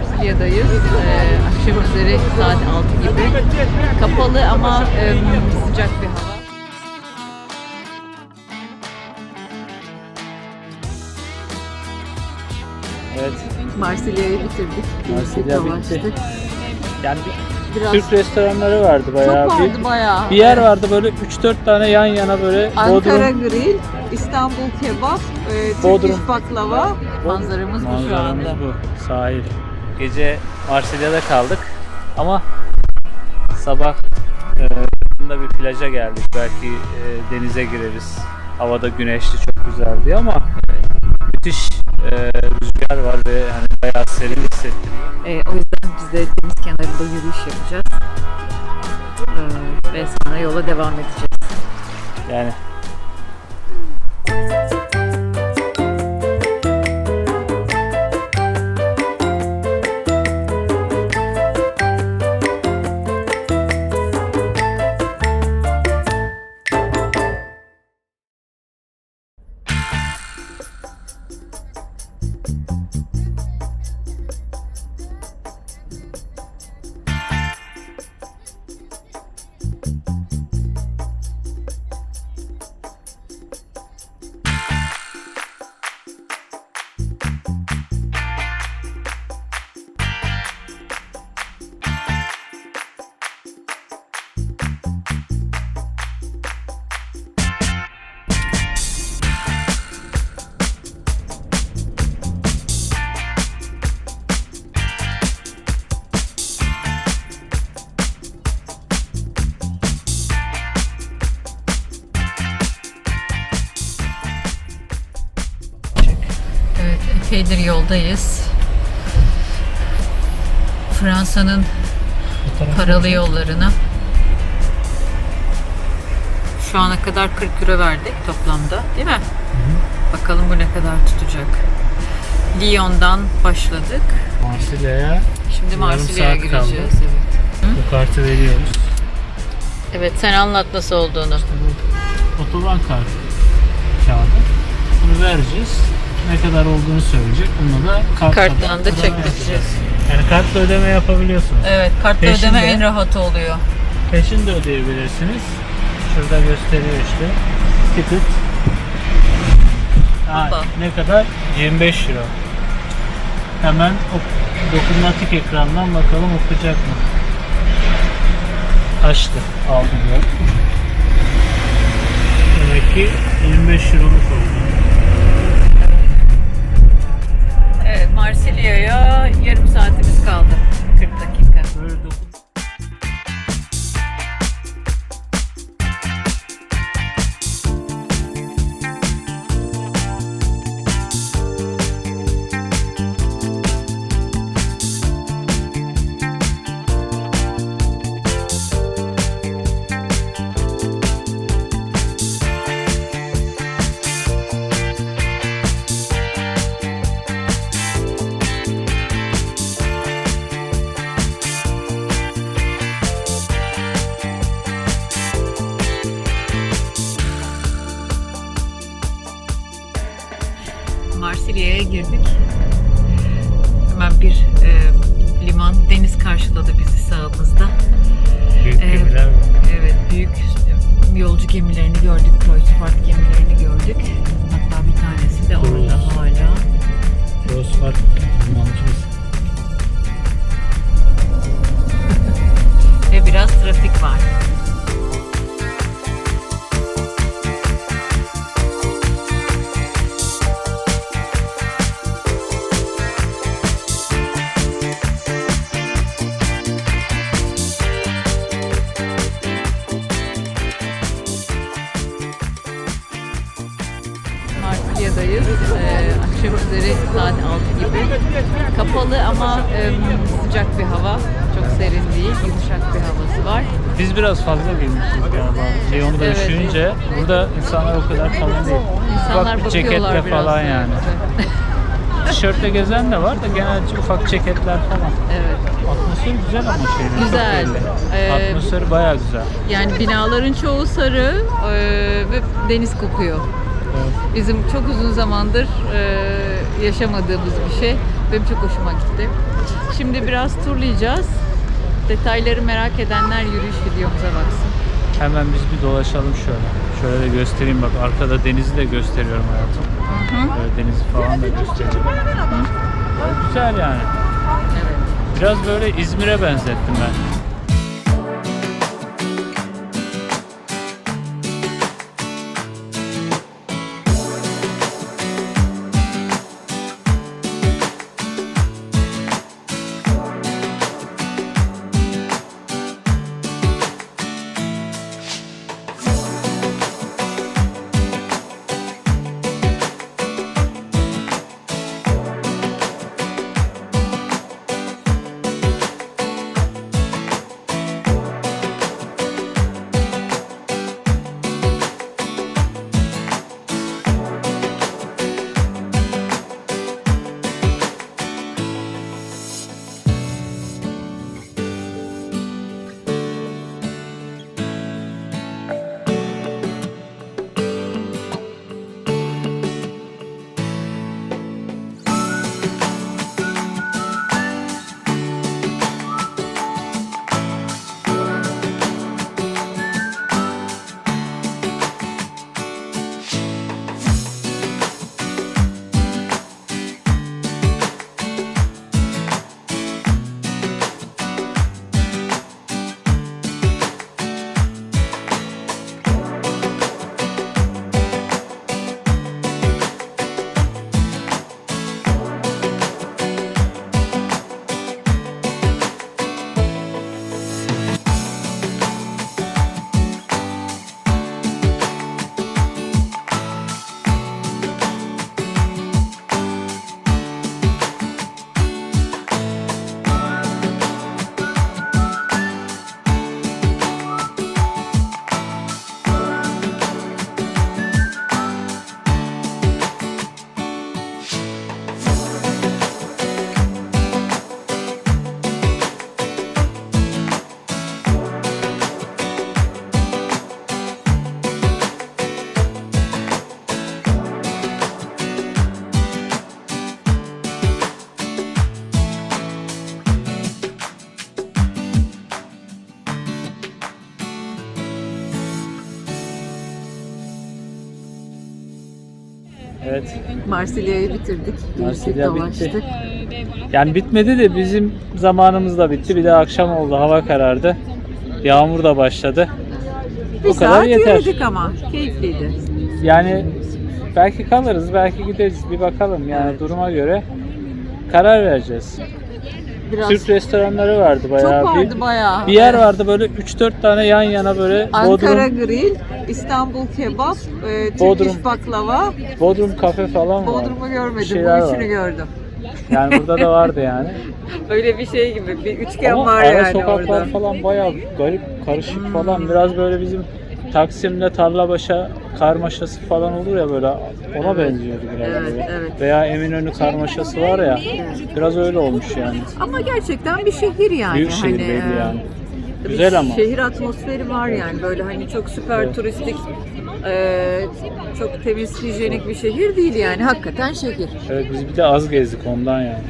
Marsilya'dayız. Ee, akşam üzeri saat 6 gibi. Kapalı ama e, sıcak bir hava. Evet. Marsilya'yı bitirdik. Marsilya bitti. Yani bir Biraz Türk restoranları vardı bayağı çok bir. vardı bayağı. Bir yer vardı böyle 3-4 tane yan yana böyle Ankara Bodrum Grill, İstanbul Kebap, e, Türk Bodrum. Baklava. Manzaramız bu şu manzaramız anda. bu. Sahil. Gece Marsilya'da kaldık ama sabah e, da bir plaja geldik. Belki e, denize gireriz. Havada güneşli çok güzeldi ama müthiş e, rüzgar var ve hani bayağı serin hissettiriyor. E, o yüzden biz de deniz kenarında yürüyüş yapacağız. E, ve sonra yola devam edeceğiz. Yani Epeydir yoldayız. Fransa'nın paralı yollarına. Şu ana kadar 40 euro verdik toplamda, değil mi? Bakalım bu ne kadar tutacak. Lyon'dan başladık. Marsilya'ya Şimdi Marsilya'ya kaldı. gireceğiz. Evet. bu kartı veriyoruz. evet, sen anlat nasıl olduğunu. Bu otoban kartı kağıdı. Bunu vereceğiz. Ne kadar olduğunu söyleyecek. Bununla da kart Karttan da çektireceğiz. Yani kartla ödeme yapabiliyorsunuz. Evet, kartla Peşinde. ödeme en rahat oluyor. Peşin de ödeyebilirsiniz. Şurada gösteriyor işte. Ticket. Ne kadar? 25 euro. Hemen ok- dokunmatik ekrandan bakalım okuyacak mı? Açtı. Aldı diyor. Demek ki 25 euroluk oldu. Marsilya'ya yarım saatimiz kaldı. 40 dakika. Marsilya'ya girdik. Hemen bir e, liman, deniz karşıladı bizi sağımızda. büyük Evet. gemiler var. Evet, büyük e, yolcu gemilerini gördük, Kreuzfahrt gemilerini gördük. Marsilya'dayız. Ee, akşam üzeri saat 6 gibi. Kapalı ama e, sıcak bir hava. Çok serin değil, yumuşak bir havası var. Biz biraz fazla giymişiz galiba. Lyon'da Evet. üşüyünce burada insanlar o kadar kalın değil. İnsanlar ufak bakıyorlar ceketle biraz. falan yani. Evet. Tişörtle gezen de var da genelde ufak ceketler falan. evet. Atmosfer güzel ama çok Güzel. belli. Ee, Atmosferi bayağı güzel. Yani binaların çoğu sarı e, ve deniz kokuyor. Evet. Bizim çok uzun zamandır e, yaşamadığımız bir şey. Benim çok hoşuma gitti. Şimdi biraz turlayacağız. Detayları merak edenler yürüyüş videomuza baksın. Hemen biz bir dolaşalım şöyle. Şöyle de göstereyim bak arkada denizi de gösteriyorum hayatım. Böyle denizi falan da. Böyle güzel yani. Evet. Biraz böyle İzmir'e benzettim ben. Evet. Marsilya'yı bitirdik. Marsilya bitti. Yani bitmedi de bizim zamanımız da bitti. Bir de akşam oldu. Hava karardı. Yağmur da başladı. Bir O kadar yeter. ama. Keyifliydi. Yani belki kalırız, belki gideriz. Bir bakalım yani duruma göre karar vereceğiz. Biraz Türk restoranları vardı çok bayağı vardı bir. bayağı. Bir yer vardı böyle 3-4 tane yan yana böyle Ankara Bodrum, Grill, İstanbul Kebap, e, Türk Bodrum. İş Baklava. Bodrum kafe falan var. Bodrum'u görmedim. Bu üçünü var. gördüm. Yani burada da vardı yani. Öyle bir şey gibi. Bir üçgen Ama var ara yani sokaklar orada. Hmm. falan bayağı garip, karışık falan. Biraz böyle bizim Taksim'de Tarlabaş'a karmaşası falan olur ya böyle ona benziyordu biraz Evet, böyle. evet. Veya Eminönü karmaşası var ya. Biraz öyle olmuş yani. Ama gerçekten bir şehir yani. Büyük şehir hani, belli e, yani. bir Güzel ama. Şehir atmosferi var yani. Böyle hani çok süper Evet. turistik, e, çok temiz, hijyenik bir şehir değil yani. Hakikaten şehir. Evet biz bir de az gezdik ondan yani.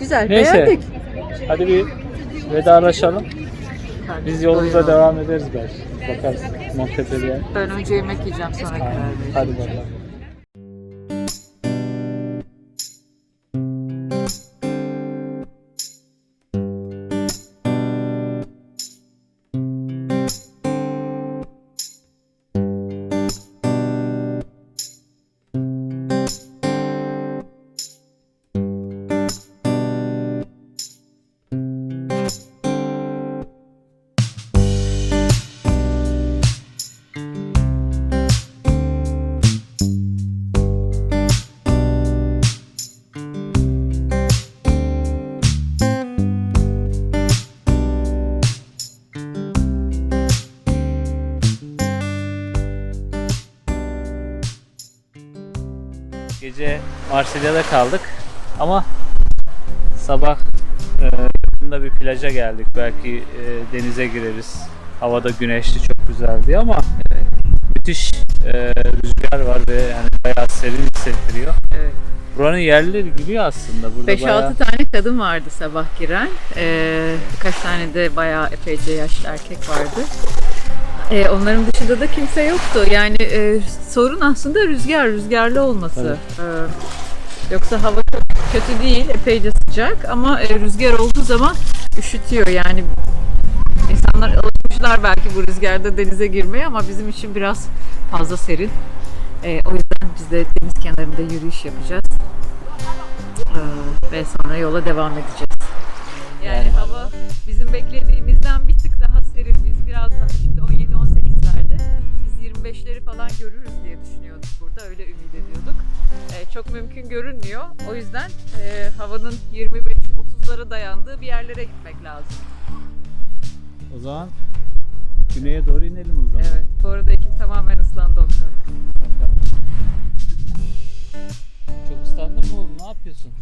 Güzel, Neyse. beğendik. Hadi bir vedalaşalım. Biz yolumuza Doyalım. devam ederiz belki. Bakarız Montepe'ye. Ben önce yemek yiyeceğim sonra karar vereceğim. Hadi bakalım. Marsilya'da kaldık ama sabah e, bir plaja geldik. Belki e, denize gireriz. Havada güneşli çok güzeldi ama e, müthiş e, rüzgar var ve yani bayağı serin hissettiriyor. Evet. Buranın yerlileri gülüyor aslında. Burada 5-6 bayağı... tane kadın vardı sabah giren. Ee, birkaç tane de bayağı epeyce yaşlı erkek vardı. Ee, onların dışında da kimse yoktu. Yani e, sorun aslında rüzgar, rüzgarlı olması. Ee, yoksa hava çok kötü değil, epeyce sıcak ama e, rüzgar olduğu zaman üşütüyor. Yani insanlar alışmışlar belki bu rüzgarda denize girmeye ama bizim için biraz fazla serin. Ee, o yüzden biz de deniz kenarında yürüyüş yapacağız. Ee, ve sonra yola devam edeceğiz. Yani- hava bizim beklediğimizden bir tık daha çok mümkün görünmüyor. O yüzden e, havanın 25-30'lara dayandığı bir yerlere gitmek lazım. O zaman güneye doğru inelim o zaman. Evet. Bu arada ekip tamamen ıslandı Oktay. Çok ıslandın mı oğlum? Ne yapıyorsun?